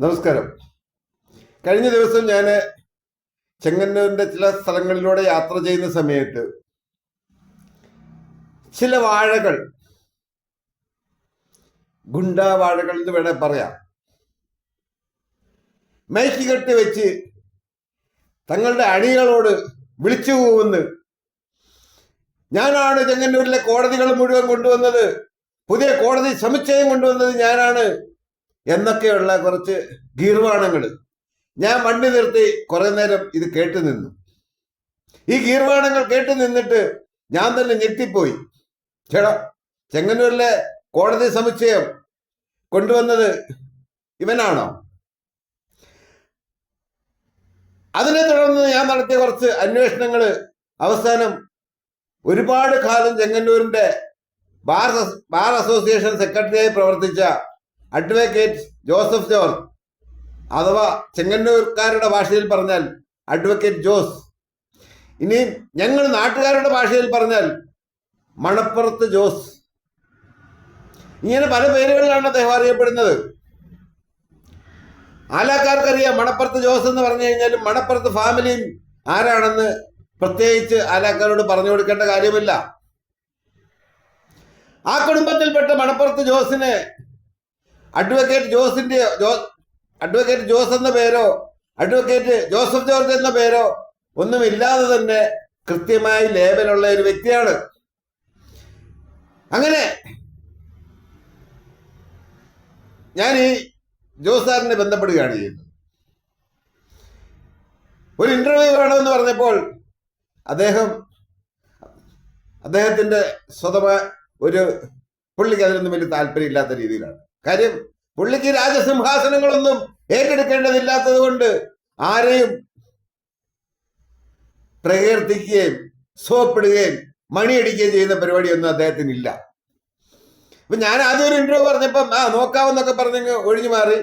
നമസ്കാരം. കഴിഞ്ഞ ദിവസം ഞാൻ ചെങ്ങന്നൂരിന്റെ ചില സ്ഥലങ്ങളിലൂടെ യാത്ര ചെയ്യുന്ന സമയത്ത് ചില വാഴകൾ ഗുണ്ട വാഴകൾ എന്ന് വേണേ പറയാം. മൈക്ക് കെട്ടി വെച്ച് തങ്ങളുടെ അണികളോട് വിളിച്ചു പോകുന്നു ഞാനാണ് ചെങ്ങന്നൂരിലെ കോടതികൾ മുഴുവൻ കൊണ്ടുവന്നത്. പുതിയ കോടതി സമുച്ചയം കൊണ്ടുവന്നത് ഞാനാണ്. എന്നൊക്കെയുള്ള കുറച്ച് ഗീർവാണങ്ങൾ ഞാൻ വണ്ടി നിർത്തി കുറെ നേരം ഇത് കേട്ടു നിന്നു. ഈ ഗീർവാണങ്ങൾ കേട്ടു നിന്നിട്ട് ഞാൻ തന്നെ ഞെട്ടിപ്പോയി. ചേടാ ചെങ്ങന്നൂരിലെ കോടതി സമുച്ചയം കൊണ്ടുവന്നത് ഇവനാണോ? അതിനെ തുടർന്ന് ഞാൻ നടത്തിയ കുറച്ച് അന്വേഷണങ്ങൾ അവസാനം ഒരുപാട് കാലം ചെങ്ങന്നൂരിന്റെ ബാർ ബാർ അസോസിയേഷൻ സെക്രട്ടറിയായി പ്രവർത്തിച്ച അഡ്വക്കേറ്റ് ജോസഫ് ജോർജ് അഥവാ ചെങ്ങന്നൂർക്കാരുടെ ഭാഷയിൽ പറഞ്ഞാൽ അഡ്വക്കേറ്റ് ജോസ്. ഇനി ഞങ്ങൾ നാട്ടുകാരുടെ ഭാഷയിൽ പറഞ്ഞാൽ മണപ്പുറത്ത് ജോസ്. ഇങ്ങനെ പല പേരുകളിലാണ് അദ്ദേഹം അറിയപ്പെടുന്നത്. ആലാക്കാർക്കറിയാം മണപ്പുറത്ത് ജോസ് എന്ന് പറഞ്ഞു കഴിഞ്ഞാലും മണപ്പുറത്ത് ഫാമിലിയും ആരാണെന്ന് പ്രത്യേകിച്ച് ആലാക്കാരോട് പറഞ്ഞു കൊടുക്കേണ്ട കാര്യമില്ല. ആ കുടുംബത്തിൽപ്പെട്ട മണപ്പുറത്ത് ജോസിന് അഡ്വക്കേറ്റ് ജോസിന്റെ അഡ്വക്കേറ്റ് ജോസ് എന്ന പേരോ അഡ്വക്കേറ്റ് ജോസഫ് ജോർജ് എന്ന പേരോ ഒന്നും ഇല്ലാതെ തന്നെ കൃത്യമായി ലേബലുള്ള ഒരു വ്യക്തിയാണ്. അങ്ങനെ ഞാൻ ഈ ജോസ് സാറിനെ ബന്ധപ്പെടുകയാണ് ചെയ്യുന്നത്. ഒരു ഇന്റർവ്യൂ വേണമെന്ന് പറഞ്ഞപ്പോൾ അദ്ദേഹം അദ്ദേഹത്തിന്റെ സ്വതമായ ഒരു പുള്ളിക്ക് അതിനൊന്നും വലിയ താല്പര്യമില്ലാത്ത രീതിയിലാണ്. കാര്യം പുള്ളിക്ക് രാജസിംഹാസനങ്ങളൊന്നും ഏറ്റെടുക്കേണ്ടതില്ലാത്തത് കൊണ്ട് ആരെയും പ്രകീർത്തിക്കുകയും സോപ്പിടുകയും മണിയടിക്കുകയും ചെയ്യുന്ന പരിപാടിയൊന്നും അദ്ദേഹത്തിനില്ല. അപ്പൊ ഞാൻ ആദ്യം ഒരു ഇന്റർവ്യൂ പറഞ്ഞപ്പം ആ നോക്കാവെന്നൊക്കെ പറഞ്ഞ് ഒഴിഞ്ഞു മാറി.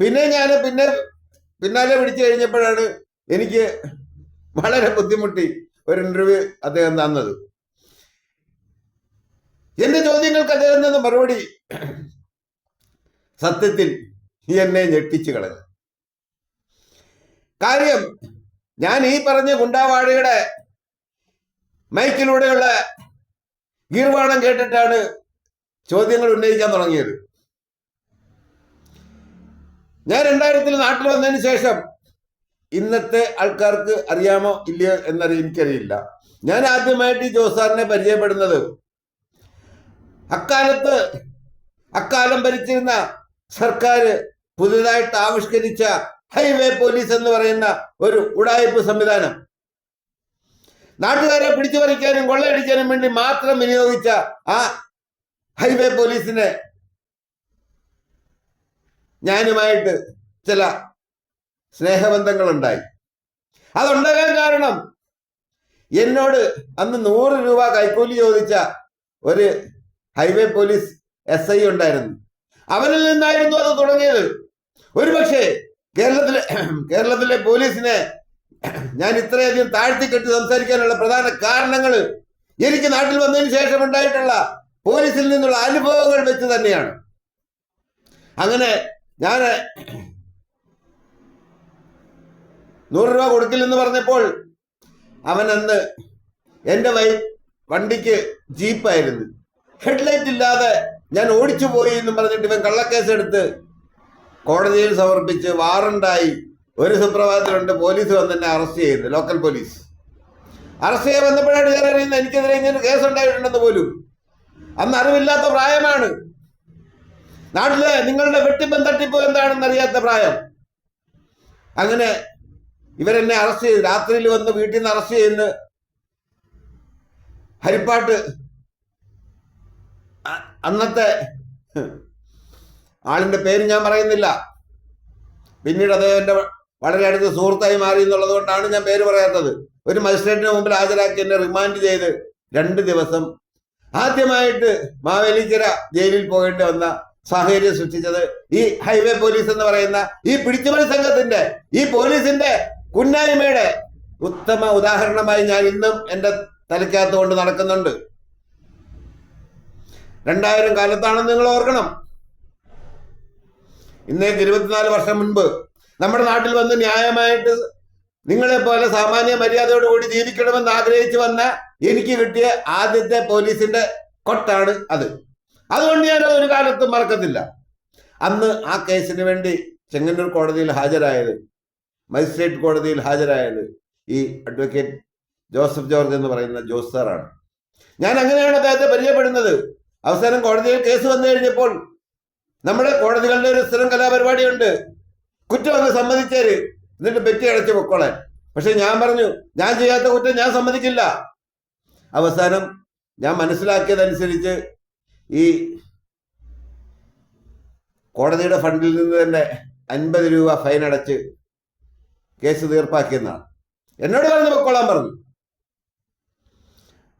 പിന്നെ ഞാൻ പിന്നെ പിന്നാലെ പിടിച്ചു കഴിഞ്ഞപ്പോഴാണ് എനിക്ക് വളരെ ബുദ്ധിമുട്ടി ഒരു ഇന്റർവ്യൂ അദ്ദേഹം തന്നത്. എന്റെ ചോദ്യങ്ങൾക്ക് അദ്ദേഹം തന്ന മറുപടി സത്യത്തിൽ എന്നെ ഞെട്ടിച്ചു കളഞ്ഞു. കാര്യം ഞാൻ ഈ പറഞ്ഞ ഗുണ്ടാവാഴിയുടെ മൈക്കിലൂടെയുള്ള ഗീർവാണം കേട്ടിട്ടാണ് ചോദ്യങ്ങൾ ഉന്നയിക്കാൻ തുടങ്ങിയത്. ഞാൻ രണ്ടായിരത്തിൽ നാട്ടിൽ വന്നതിന് ശേഷം ഇന്നത്തെ ആൾക്കാർക്ക് അറിയാമോ ഇല്ലയോ എന്നറി എനിക്കറിയില്ല. ഞാൻ ആദ്യമായിട്ട് ഈ ജോസാറിനെ പരിചയപ്പെടുന്നത് അക്കാലത്ത് അക്കാലം ഭരിച്ചിരുന്ന സർക്കാർ പുതുതായിട്ട് ആവിഷ്കരിച്ച ഹൈവേ പോലീസ് എന്ന് പറയുന്ന ഒരു ഉടായ്പ സംവിധാനം. നാട്ടുകാരെ പിടിച്ചു പറിക്കാനും കൊള്ളയടിക്കാനും വേണ്ടി മാത്രം വിനിയോഗിച്ച ആ ഹൈവേ പോലീസിനെ ഞാനുമായിട്ട് ചില സ്നേഹബന്ധങ്ങൾ സ്നേഹബന്ധങ്ങളുണ്ടായി. അതുണ്ടാകാൻ കാരണം എന്നോട് അന്ന് നൂറ് രൂപ കൈക്കൂലി ചോദിച്ച ഒരു ഹൈവേ പോലീസ് എസ് ഐ ഉണ്ടായിരുന്നു. അവനിൽ നിന്നായിരുന്നു അത് തുടങ്ങിയത്. ഒരുപക്ഷെ കേരളത്തിലെ കേരളത്തിലെ പോലീസിനെ ഞാൻ ഇത്രയധികം താഴ്ത്തിക്കെട്ടി സംസാരിക്കാനുള്ള പ്രധാന കാരണങ്ങൾ എനിക്ക് നാട്ടിൽ വന്നതിന് ശേഷം ഉണ്ടായിട്ടുള്ള പോലീസിൽ നിന്നുള്ള അനുഭവങ്ങൾ വെച്ച് തന്നെയാണ്. അങ്ങനെ ഞാൻ നൂറ് രൂപ കൊടുക്കില്ലെന്ന് പറഞ്ഞപ്പോൾ അവൻ അന്ന് എന്റെ വൈ വണ്ടിക്ക് ജീപ്പായിരുന്നു. ഹെഡ്ലൈറ്റ് ഇല്ലാതെ ഞാൻ ഓടിച്ചു പോയി എന്നും പറഞ്ഞിട്ട് ഇവൻ കള്ളക്കേസ് എടുത്ത് കോടതിയിൽ സമർപ്പിച്ച് വാറണ്ടായി ഒരു സുപ്രഭാതത്തിലുണ്ട്. പോലീസ് വന്ന് എന്നെ അറസ്റ്റ് ചെയ്യുന്നത് ലോക്കൽ പോലീസ്. അറസ്റ്റ് ചെയ്യാൻ വന്നപ്പോഴാണ് ഞാൻ അറിയുന്നത് എനിക്കെതിരെ ഇങ്ങനെ കേസ് ഉണ്ടായിട്ടുണ്ടെന്ന് പോലും. അന്ന് അറിവില്ലാത്ത പ്രായമാണ്. നാട്ടിലെ നിങ്ങളുടെ വെട്ടിപ്പം തട്ടിപ്പ് എന്താണെന്ന് അറിയാത്ത പ്രായം. അങ്ങനെ ഇവരെന്നെ അറസ്റ്റ് ചെയ്ത്. രാത്രിയിൽ വന്ന് വീട്ടിൽ നിന്ന് അറസ്റ്റ് ചെയ്യുന്ന ഹരിപ്പാട്ട് അന്നത്തെ ആളിന്റെ പേര് ഞാൻ പറയുന്നില്ല. പിന്നീട് അദ്ദേഹം എന്റെ വളരെ അടുത്ത സുഹൃത്തായി മാറി എന്നുള്ളത് കൊണ്ടാണ് ഞാൻ പേര് പറയാത്തത്. ഒരു മജിസ്ട്രേറ്റിന് മുമ്പിൽ ഹാജരാക്കി എന്നെ റിമാൻഡ് ചെയ്ത് രണ്ട് ദിവസം. ആദ്യമായിട്ട് മാവേലിക്കര ജയിലിൽ പോകേണ്ടി വന്ന സാഹചര്യം സൃഷ്ടിച്ചത് ഈ ഹൈവേ പോലീസ് എന്ന് പറയുന്ന ഈ പിടിച്ചുപറി സംഘത്തിന്റെ ഈ പോലീസിന്റെ കുന്നായ്മയുടെ ഉത്തമ ഉദാഹരണമായി ഞാൻ ഇന്നും എന്റെ തലയ്ക്കകത്ത് കൊണ്ട് നടക്കുന്നുണ്ട്. രണ്ടായിരം കാലത്താണെന്ന് നിങ്ങൾ ഓർക്കണം. ഇന്നേക്ക് ഇരുപത്തിനാല് വർഷം മുൻപ് നമ്മുടെ നാട്ടിൽ വന്ന് ന്യായമായിട്ട് നിങ്ങളെ പോലെ സാമാന്യ മര്യാദയോടുകൂടി ജീവിക്കണമെന്ന് ആഗ്രഹിച്ചു വന്ന എനിക്ക് കിട്ടിയ ആദ്യത്തെ പോലീസിന്റെ കൊട്ടാണ് അത്. അതുകൊണ്ട് ഞാൻ ഒരു കാലത്തും മറക്കത്തില്ല. അന്ന് ആ കേസിന് വേണ്ടി ചെങ്ങന്നൂർ കോടതിയിൽ ഹാജരായത് മജിസ്ട്രേറ്റ് കോടതിയിൽ ഹാജരായത് ഈ അഡ്വക്കേറ്റ് ജോസഫ് ജോർജ് എന്ന് പറയുന്ന ജോസ് സാറാണ്. ഞാൻ അങ്ങനെയാണ് അദ്ദേഹത്തെ പരിചയപ്പെടുന്നത്. അവസാനം കോടതിയിൽ കേസ് വന്നു കഴിഞ്ഞപ്പോൾ നമ്മുടെ കോടതികളുടെ ഒരു സ്ഥിരം കലാപരിപാടിയുണ്ട്. കുറ്റം അങ്ങ് സമ്മതിച്ചേര്. എന്നിട്ട് പെറ്റി അടച്ചു പൊക്കോളാൻ പക്ഷെ ഞാൻ പറഞ്ഞു ഞാൻ ചെയ്യാത്ത കുറ്റം ഞാൻ സമ്മതിക്കില്ല. അവസാനം ഞാൻ മനസ്സിലാക്കിയതനുസരിച്ച് ഈ കോടതിയുടെ ഫണ്ടിൽ നിന്ന് തന്നെ അൻപത് രൂപ ഫൈൻ അടച്ച് കേസ് തീർപ്പാക്കിയെന്നാണ്. എന്നോട് പറഞ്ഞു പൊക്കോളാൻ പറഞ്ഞു.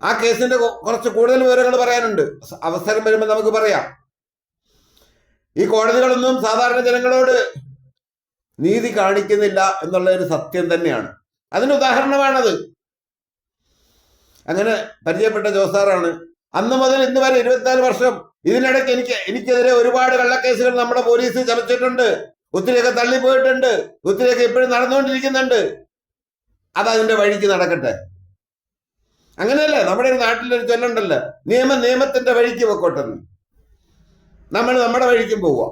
ആ കേസിന്റെ കുറച്ച് കൂടുതൽ വിവരങ്ങൾ പറയാനുണ്ട്. അവസരം വരുമ്പോൾ നമുക്ക് പറയാം. ഈ കോടതികളൊന്നും സാധാരണ ജനങ്ങളോട് നീതി കാണിക്കുന്നില്ല എന്നുള്ള ഒരു സത്യം തന്നെയാണ്. അതിന് ഉദാഹരണമാണത്. അങ്ങനെ പരിചയപ്പെട്ട ജോസാറാണ്. അന്ന് മുതൽ ഇന്ന് വരെ ഇരുപത്തിനാല് വർഷം ഇതിനിടയ്ക്ക് എനിക്ക് എനിക്കെതിരെ ഒരുപാട് കള്ളക്കേസുകൾ നമ്മുടെ പോലീസ് ചമച്ചിട്ടുണ്ട്. ഒത്തിരിയൊക്കെ തള്ളിപ്പോയിട്ടുണ്ട്. ഒത്തിരിയൊക്കെ ഇപ്പോഴും നടന്നുകൊണ്ടിരിക്കുന്നുണ്ട്. അതതിന്റെ വഴിക്ക് നടക്കട്ടെ. അങ്ങനെയല്ലേ? നമ്മുടെ ഒരു നാട്ടിലൊരു ചൊല്ലുണ്ടല്ലോ നിയമം നിയമത്തിന്റെ വഴിക്ക് പൊക്കോട്ടെന്ന്. നമ്മൾ നമ്മുടെ വഴിക്കും പോവുക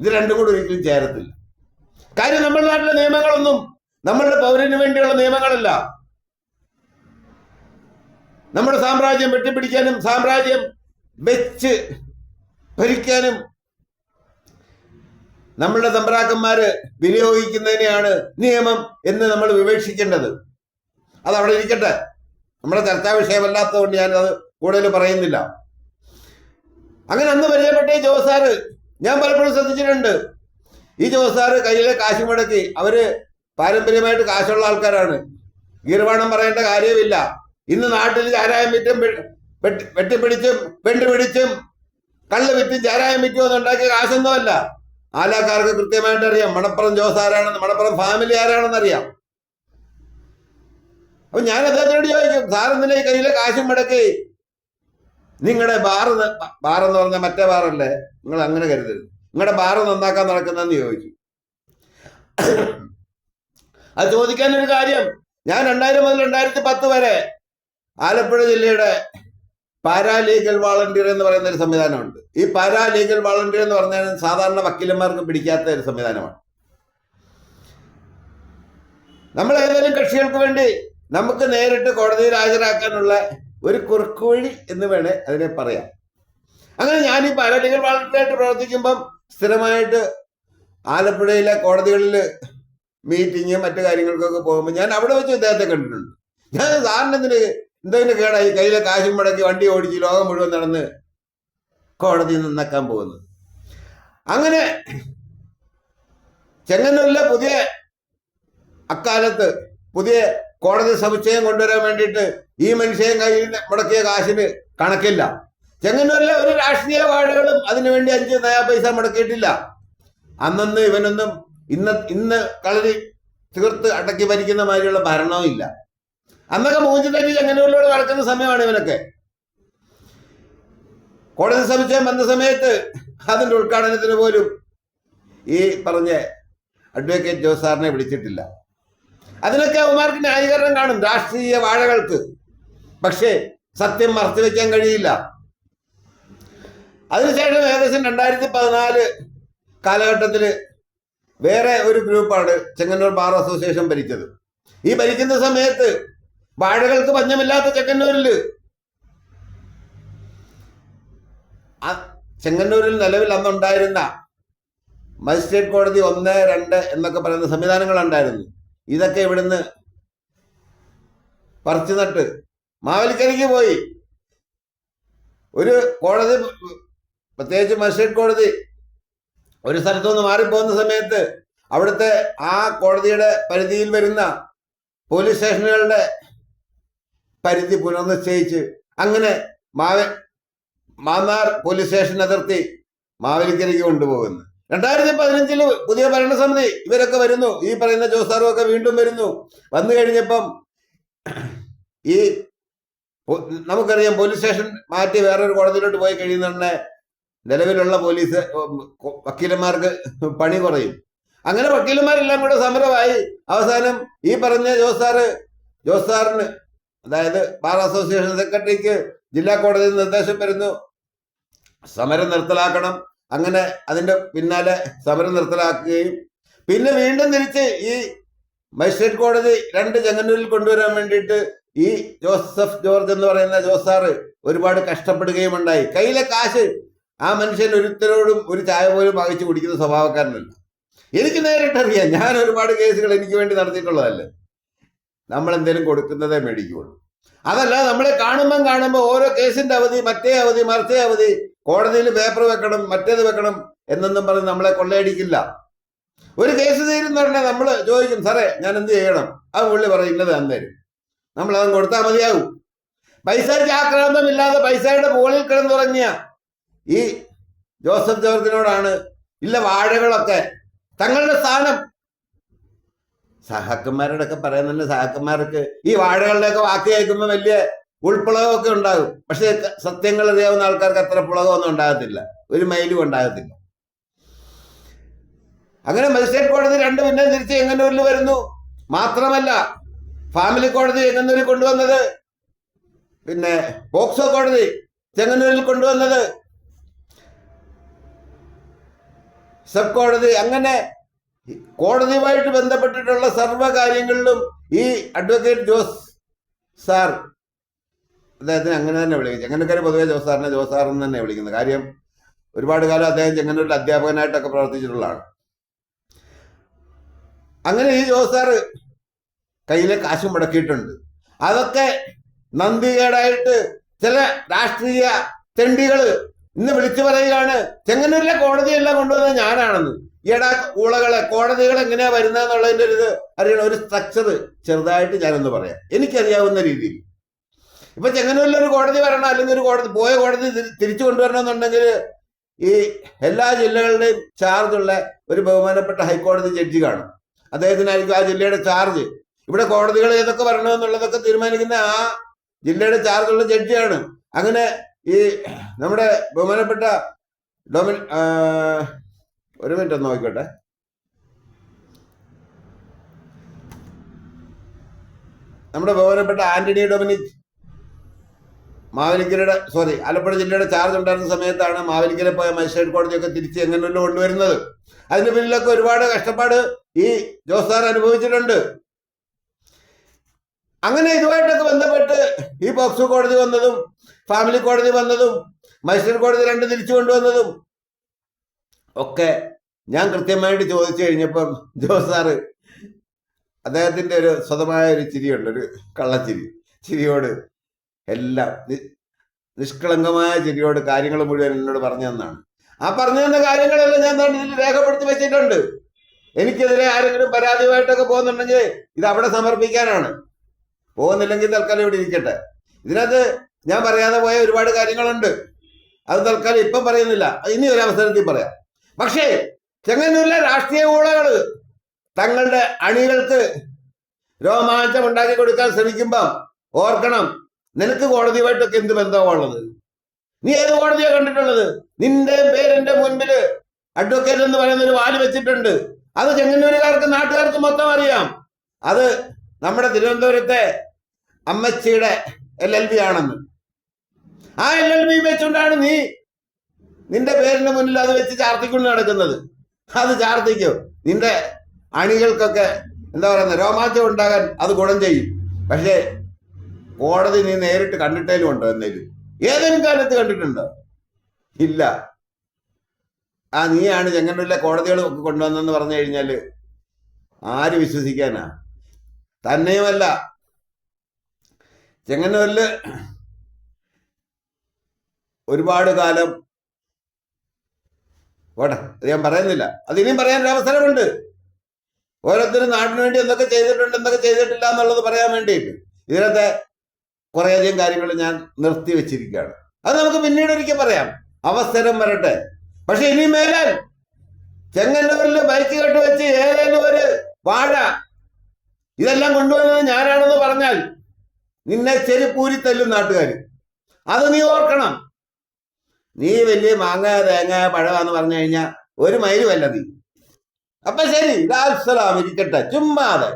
ഇത് രണ്ടും കൂടി ഒരിക്കലും ചേരത്തില്ല. കാര്യം നമ്മുടെ നാട്ടിലെ നിയമങ്ങളൊന്നും നമ്മളുടെ പൗരന് വേണ്ടിയുള്ള നിയമങ്ങളല്ല. നമ്മുടെ സാമ്രാജ്യം വെട്ടിപ്പിടിക്കാനും സാമ്രാജ്യം വെച്ച് ഭരിക്കാനും നമ്മളുടെ തമ്പ്രാക്കന്മാര് വിനിയോഗിക്കുന്നതിനെയാണ് നിയമം എന്ന് നമ്മൾ വിവേക്ഷിക്കേണ്ടത്. അത് അവിടെ ഇരിക്കട്ടെ. നമ്മുടെ ചർച്ചാ ഞാൻ ഞാനത് കൂടുതൽ പറയുന്നില്ല. അങ്ങനെ അന്ന് പരിചയപ്പെട്ട ഈ ജോസാറ് ഞാൻ പലപ്പോഴും ശ്രദ്ധിച്ചിട്ടുണ്ട്. ഈ ജോസാറ് കയ്യിലെ കാശ് മുടക്കി അവർ പാരമ്പര്യമായിട്ട് കാശുള്ള ആൾക്കാരാണ്. ഗീർവാണം പറയേണ്ട കാര്യമില്ല ഇന്ന് നാട്ടിൽ ചാരായം വിറ്റും വെട്ടിപ്പിടിച്ചും പെണ്ട് പിടിച്ചും കള്ള് വിറ്റും ചാരായം വിറ്റും ഉണ്ടാക്കിയ കാശൊന്നുമല്ല. ആലാക്കാർക്ക് കൃത്യമായിട്ട് അറിയാം മണപ്പുറം ജോസ് ആരാണെന്ന് മണപ്പുറം ഫാമിലി ആരാണെന്ന് അറിയാം അപ്പൊ ഞാൻ അദ്ദേഹത്തിനോട് ചോദിക്കും സാറെന്തിനാ ഈ കയ്യിലെ കാശും മുടക്കി? നിങ്ങളുടെ ബാറ് ബാർ എന്ന് പറഞ്ഞ മറ്റേ ബാറല്ലേ നിങ്ങൾ അങ്ങനെ കരുതരുത്. നിങ്ങളുടെ ബാറ് നന്നാക്കാൻ നടക്കുന്നതെന്ന് ചോദിച്ചു. അത് ചോദിക്കാനൊരു കാര്യം. ഞാൻ രണ്ടായിരം മുതൽ രണ്ടായിരത്തി പത്ത് വരെ ആലപ്പുഴ ജില്ലയുടെ പാരാലീഗൽ വാളണ്ടിയർ എന്ന് പറയുന്ന ഒരു സംവിധാനമുണ്ട്. ഈ പാരാലീഗൽ വാളണ്ടിയർ എന്ന് പറഞ്ഞാൽ സാധാരണ വക്കീലന്മാർക്ക് പിടിക്കാത്ത ഒരു സംവിധാനമാണ്. നമ്മൾ ഏതെങ്കിലും കക്ഷികൾക്ക് വേണ്ടി നമുക്ക് നേരിട്ട് കോടതിയിൽ ഹാജരാക്കാനുള്ള ഒരു കുറുക്കുവഴി എന്ന് വേണേ അതിനെ പറയാം. അങ്ങനെ ഞാൻ ഈ പാരാലീഗൽ വാളണ്ടിയറായിട്ട് പ്രവർത്തിക്കുമ്പം സ്ഥിരമായിട്ട് ആലപ്പുഴയിലെ കോടതികളിൽ മീറ്റിങ് മറ്റു കാര്യങ്ങൾക്കൊക്കെ പോകുമ്പോൾ ഞാൻ അവിടെ വെച്ച് ഇദ്ദേഹത്തെ കണ്ടിട്ടുണ്ട്. ഞാൻ സാറിനെന്തിന് എന്തെങ്കിലും കേടായി കയ്യിലെ കാശും മുടക്കി വണ്ടി ഓടിച്ച് ലോകം മുഴുവൻ നടന്ന് കോടതിയിൽ നിന്നക്കാൻ പോകുന്നത്. അങ്ങനെ ചെങ്ങന്നൂരിലെ പുതിയ അക്കാലത്ത് പുതിയ കോടതി സമുച്ചയം കൊണ്ടുവരാൻ വേണ്ടിയിട്ട് ഈ മനുഷ്യൻ കയ്യിൽ മുടക്കിയ കാശിന് കണക്കില്ല. ചെങ്ങന്നൂരിലെ ഒരു രാഷ്ട്രീയ വാർഡുകളും അതിനുവേണ്ടി അഞ്ച് നയാ പൈസ മുടക്കിയിട്ടില്ല. അന്നന്ന് ഇവനൊന്നും ഇന്ന് ഇന്ന് കളരി തീർത്ത് അടക്കി ഭരിക്കുന്ന മാതിരിയുള്ള ഭരണവും ഇല്ല. അന്നൊക്കെ മൂഞ്ചി തന്നെ ചെങ്ങന്നൂരിലൂടെ നടക്കുന്ന സമയമാണ് ഇവനൊക്കെ. കോടതി സമുച്ചയം വന്ന സമയത്ത് അതിന്റെ ഉദ്ഘാടനത്തിന് പോലും ഈ പറഞ്ഞ അഡ്വക്കേറ്റ് ജോസ് സാറിനെ വിളിച്ചിട്ടില്ല. അതിനൊക്കെ അവന്മാർക്ക് ന്യായീകരണം കാണും. രാഷ്ട്രീയ വാഴകൾക്ക്. പക്ഷേ സത്യം മറച്ചു വെക്കാൻ കഴിയില്ല. അതിനുശേഷം ഏകദേശം രണ്ടായിരത്തി പതിനാല് കാലഘട്ടത്തിൽ വേറെ ഒരു ഗ്രൂപ്പാണ് ചെങ്ങന്നൂർ ബാർ അസോസിയേഷൻ ഭരിച്ചത്. ഈ ഭരിക്കുന്ന സമയത്ത് വാഴകൾക്ക് പഞ്ഞമില്ലാത്ത ചെങ്ങന്നൂരിൽ ചെങ്ങന്നൂരിൽ നിലവിൽ അന്നുണ്ടായിരുന്ന മജിസ്ട്രേറ്റ് കോടതി ഒന്ന് രണ്ട് എന്നൊക്കെ പറയുന്ന സംവിധാനങ്ങൾ ഉണ്ടായിരുന്നു. ഇതൊക്കെ ഇവിടുന്ന് പറിച്ചു നട്ട് മാവലിക്കരയ്ക്ക് പോയി. ഒരു കോടതി പ്രത്യേകിച്ച് മജിസ്ട്രേറ്റ് കോടതി ഒരു സ്ഥലത്തു നിന്ന് മാറിപ്പോകുന്ന സമയത്ത് അവിടുത്തെ ആ കോടതിയുടെ പരിധിയിൽ വരുന്ന പോലീസ് സ്റ്റേഷനുകളുടെ പരിധി പുനർനിശ്ചയിച്ച് അങ്ങനെ മാവ മാന്നാർ പോലീസ് സ്റ്റേഷൻ അതിർത്തി മാവേലിക്കരയ്ക്ക് കൊണ്ടുപോകുന്നു. രണ്ടായിരത്തി പതിനഞ്ചിൽ പുതിയ ഭരണസമിതി ഇവരൊക്കെ വരുന്നു. ഈ പറയുന്ന ജോസാറും ഒക്കെ വീണ്ടും വരുന്നു. വന്നു കഴിഞ്ഞപ്പം ഈ നമുക്കറിയാം പോലീസ് സ്റ്റേഷൻ മാറ്റി വേറൊരു കോടതിയിലോട്ട് പോയി കഴിയുന്നുണ്ടെ നിലവിലുള്ള പോലീസ് വക്കീലന്മാർക്ക് പണി കുറയും. അങ്ങനെ വക്കീലന്മാരെല്ലാം കൂടെ സമരമായി. അവസാനം ഈ പറഞ്ഞ ജോസ് സാറ് ജോസ് സാറിന് അതായത് ബാർ അസോസിയേഷൻ സെക്രട്ടറിക്ക് ജില്ലാ കോടതി നിർദ്ദേശം വരുന്നു സമരം നിർത്തലാക്കണം. അങ്ങനെ അതിന്റെ പിന്നാലെ സമരം നിർത്തലാക്കുകയും പിന്നെ വീണ്ടും തിരിച്ച് ഈ മജിസ്ട്രേറ്റ് കോടതി രണ്ട് ചെങ്ങന്നൂരിൽ കൊണ്ടുവരാൻ വേണ്ടിയിട്ട് ഈ ജോസഫ് ജോർജ് എന്ന് പറയുന്ന ജോസ് ഒരുപാട് കഷ്ടപ്പെടുകയും ഉണ്ടായി. കയ്യിലെ കാശ് ആ മനുഷ്യൻ ഒരുത്തരോടും ഒരു ചായ പോലും വാങ്ങിച്ചു കുടിക്കുന്ന സ്വഭാവക്കാരനല്ല. എനിക്ക് നേരിട്ടറിയാം ഞാൻ ഒരുപാട് കേസുകൾ എനിക്ക് വേണ്ടി നടത്തിയിട്ടുള്ളതല്ലേ. നമ്മൾ എന്തെങ്കിലും കൊടുക്കുന്നതേ മേടിക്കുള്ളൂ. അതല്ല നമ്മളെ കാണുമ്പം കാണുമ്പോൾ ഓരോ കേസിന്റെ അവധി മറ്റേ അവധി മറിച്ചേ അവധി കോടതിയിൽ പേപ്പർ വെക്കണം മറ്റേത് വെക്കണം എന്നൊന്നും പറഞ്ഞ് നമ്മളെ കൊള്ളയടിക്കില്ല. ഒരു കേസ് തീരുന്ന പറഞ്ഞാൽ നമ്മൾ ചോദിക്കും സാറേ ഞാൻ എന്ത് ചെയ്യണം? ആ പുള്ളി പറയുന്നത് അന്നേരം നമ്മൾ അത് കൊടുത്താൽ മതിയാകും പൈസ ആക്രാന്തമില്ലാതെ പൈസയുടെ മുകളിൽ കിടന്നുറങ്ങിയ ഈ ജോസഫ് ജോർജിനോടാണ് ഇല്ല വാഴകളൊക്കെ തങ്ങളുടെ സ്ഥാനം. സഹാക്കന്മാരോടൊക്കെ പറയുന്നുണ്ട് സഹാക്കന്മാർക്ക് ഈ വാഴകളുടെയൊക്കെ വാക്ക് കേൾക്കുമ്പോൾ വലിയ ഉൾപ്പുളകമൊക്കെ ഉണ്ടാകും. പക്ഷെ സത്യങ്ങൾ അറിയാവുന്ന ആൾക്കാർക്ക് അത്ര പുളകമൊന്നും ഉണ്ടാകത്തില്ല. ഒരു മൈലും ഉണ്ടാകത്തില്ല. അങ്ങനെ മജിസ്ട്രേറ്റ് കോടതി രണ്ട് പിന്നെ തിരിച്ച് എങ്ങനൂരിൽ വരുന്നു. മാത്രമല്ല ഫാമിലി കോടതി എങ്ങനൂരിൽ കൊണ്ടുവന്നത്? പിന്നെ പോക്സോ കോടതി ചെങ്ങന്നൂരിൽ കൊണ്ടുവന്നത്? സബ് കോടതി അങ്ങനെ കോടതിയുമായിട്ട് ബന്ധപ്പെട്ടിട്ടുള്ള സർവ കാര്യങ്ങളിലും ഈ അഡ്വക്കേറ്റ് ജോസ് സാർ അദ്ദേഹത്തിന് അങ്ങനെ തന്നെ വിളിക്കും. ചെങ്ങന്നൂർ പൊതുവെ ജോസാറിനെ ജോസാർ ജോസ് സാർ എന്ന് തന്നെ വിളിക്കുന്നത്. കാര്യം ഒരുപാട് കാലം അദ്ദേഹം ചെങ്ങന്നൂരിൽ അധ്യാപകനായിട്ടൊക്കെ പ്രവർത്തിച്ചിട്ടുള്ളതാണ്. അങ്ങനെ ഈ ജോസാർ കയ്യിലെ കാശ് മുടക്കിയിട്ടുണ്ട്. അതൊക്കെ നന്ദികേടായിട്ട് ചില രാഷ്ട്രീയ തെണ്ടികൾ ഇന്ന് വിളിച്ചു പറയുകയാണ് ചെങ്ങന്നൂരിലെ കോടതിയെല്ലാം കൊണ്ടുവന്നത് ഞാനാണെന്ന്. ഈടാ ഊളകളെ കോടതികൾ എങ്ങനെയാ വരുന്നതെന്നുള്ളതിന്റെ ഒരു ഇത് അറിയണം. ഒരു സ്ട്രക്ചർ ചെറുതായിട്ട് ഞാനൊന്ന് പറയാം. എനിക്കറിയാവുന്ന രീതിയിൽ. ഇപ്പൊ ചെങ്ങന്നൂരിൽ ഒരു കോടതി വരണം അല്ലെങ്കിൽ ഒരു കോടതി പോയ കോടതി തിരി- തിരിച്ചു കൊണ്ടുവരണമെന്നുണ്ടെങ്കിൽ ഈ എല്ലാ ജില്ലകളുടെയും ചാർജുള്ള ഒരു ബഹുമാനപ്പെട്ട ഹൈക്കോടതി ജഡ്ജി കാണും. അദ്ദേഹത്തിനായിരിക്കും ആ ജില്ലയുടെ ചാർജ് ഇവിടെ കോടതികൾ ഏതൊക്കെ വരണമെന്നുള്ളതൊക്കെ തീരുമാനിക്കുന്ന ആ ജില്ലയുടെ ചാർജുള്ള ജഡ്ജിയാണ്. അങ്ങനെ ഈ നമ്മുടെ ബഹുമാനപ്പെട്ട ഡൊമിൻ ഒരു മിനിറ്റ് ഒന്ന് നോക്കിക്കോട്ടെ. നമ്മുടെ ബഹുമാനപ്പെട്ട ആന്റണി ഡൊമിനിക് മാവേലിക്കരയുടെ സോറി ആലപ്പുഴ ജില്ലയുടെ ചാർജ് ഉണ്ടായിരുന്ന സമയത്താണ് മാവേലിക്കര പോയ മജിസ്ട്രേറ്റ് കോടതിയൊക്കെ തിരിച്ച് എങ്ങനെയല്ലോ കൊണ്ടുവരുന്നത്. അതിന് പിന്നിലൊക്കെ ഒരുപാട് കഷ്ടപ്പാട് ഈ ജോസ് സാർ അനുഭവിച്ചിട്ടുണ്ട്. അങ്ങനെ ഇതുമായിട്ടൊക്കെ ബന്ധപ്പെട്ട് ഈ പോക്സോ കോടതി വന്നതും ഫാമിലി കോടതി വന്നതും മജിസ്ട്രേറ്റ് കോടതി രണ്ട് തിരിച്ചു കൊണ്ടുവന്നതും ഒക്കെ ഞാൻ കൃത്യമായിട്ട് ചോദിച്ചു കഴിഞ്ഞപ്പം ജോസ് സാറ് അദ്ദേഹത്തിന്റെ ഒരു സ്വതമായ ഒരു ചിരിയുണ്ട് ഒരു കള്ളച്ചിരി ചിരിയോട് എല്ലാം നിഷ്കളങ്കമായ ചിരിയോട് കാര്യങ്ങൾ മുഴുവൻ എന്നോട് പറഞ്ഞു തന്നാണ്. ആ പറഞ്ഞു തന്ന കാര്യങ്ങളെല്ലാം ഞാൻ ഇതിൽ രേഖപ്പെടുത്തി വെച്ചിട്ടുണ്ട്. എനിക്കെതിരെ ആരെങ്കിലും പരാതിയുമായിട്ടൊക്കെ പോകുന്നുണ്ടെങ്കിൽ ഇത് അവിടെ സമർപ്പിക്കാനാണ്. പോകുന്നില്ലെങ്കിൽ തൽക്കാലം ഇവിടെ ഇരിക്കട്ടെ. ഇതിനകത്ത് ഞാൻ പറയാതെ പോയ ഒരുപാട് കാര്യങ്ങളുണ്ട്. അത് തൽക്കാലം ഇപ്പം പറയുന്നില്ല. ഇനി ഒരു അവസരത്തിൽ പറയാം. പക്ഷേ ചെങ്ങന്നൂരിലെ രാഷ്ട്രീയ ഊളകൾ തങ്ങളുടെ അണികൾക്ക് രോമാഞ്ചം ഉണ്ടാക്കി കൊടുക്കാൻ ശ്രമിക്കുമ്പോൾ ഓർക്കണം. നിനക്ക് കോടതിയുമായിട്ടൊക്കെ എന്ത് ബന്ധമാണുള്ളത്? നീ ഏത് കോടതിയാ കണ്ടിട്ടുള്ളത്? നിന്റെ പേരെന്റെ മുൻപിൽ അഡ്വക്കേറ്റ് എന്ന് പറയുന്ന ഒരു വാൽ വെച്ചിട്ടുണ്ട്. അത് ചെങ്ങന്നൂരുകാർക്ക് നാട്ടുകാർക്ക് മൊത്തം അറിയാം. അത് നമ്മുടെ തിരുവനന്തപുരത്തെ അമ്മച്ചിയുടെ എൽ എൽ ബി ആണെന്ന്. ആ എൽ എൽ ബി വെച്ചുകൊണ്ടാണ് നീ നിന്റെ പേരിന് മുന്നിൽ അത് വെച്ച് ചാർത്തിക്കൊണ്ട് നടക്കുന്നത്. അത് ചാർത്തിക്കോ. നിന്റെ അണികൾക്കൊക്കെ എന്താ പറയുന്നത് രോമാഞ്ചം ഉണ്ടാകാൻ അത് ഗുണം ചെയ്യും. പക്ഷേ കോടതി നീ നേരിട്ട് കണ്ടിട്ടേലും ഉണ്ടോ എന്തേലും? ഏതെങ്കിലും കാലത്ത് കണ്ടിട്ടുണ്ടോ? ഇല്ല. ആ നീയാണ് ചെങ്ങന്നൂരിലെ കോടതികൾ കൊണ്ടുവന്നെന്ന് പറഞ്ഞു കഴിഞ്ഞാൽ ആര് വിശ്വസിക്കാനാ? തന്നെയുമല്ല. ചെങ്ങന്നൂരിൽ ഒരുപാട് കാലം പോട്ടെ അത് ഞാൻ പറയുന്നില്ല. അത് ഇനിയും പറയാനൊരു അവസരമുണ്ട്. ഓരോരുത്തരും നാടിനു വേണ്ടി എന്തൊക്കെ ചെയ്തിട്ടുണ്ട് എന്തൊക്കെ ചെയ്തിട്ടില്ല എന്നുള്ളത് പറയാൻ വേണ്ടിയിട്ട്. ഇതിനകത്തെ കുറേയധികം കാര്യങ്ങൾ ഞാൻ നിർത്തി വെച്ചിരിക്കുകയാണ്. അത് നമുക്ക് പിന്നീട് ഒരിക്കൽ പറയാം. അവസരം വരട്ടെ. പക്ഷെ ഇനി മേലാൽ ചെങ്ങന്നൂരിൽ ബൈക്ക് കെട്ടുവെച്ച് ഏതെങ്കിലും ഒരു വാഴ ഇതെല്ലാം കൊണ്ടുവന്നത് ഞാനാണെന്ന് പറഞ്ഞാൽ നിന്നെ ചെരുപ്പൂരി തല്ലും നാട്ടുകാർ അത് നീ ഓർക്കണം. നീ വലിയ മാങ്ങ തേങ്ങ പഴമാന്ന് പറഞ്ഞു കഴിഞ്ഞാൽ ഒരു മൈലുമല്ല നീ. അപ്പൊ ശരി ലാൽസലാം ഇരിക്കട്ടെ. ചുമ്മാതെ.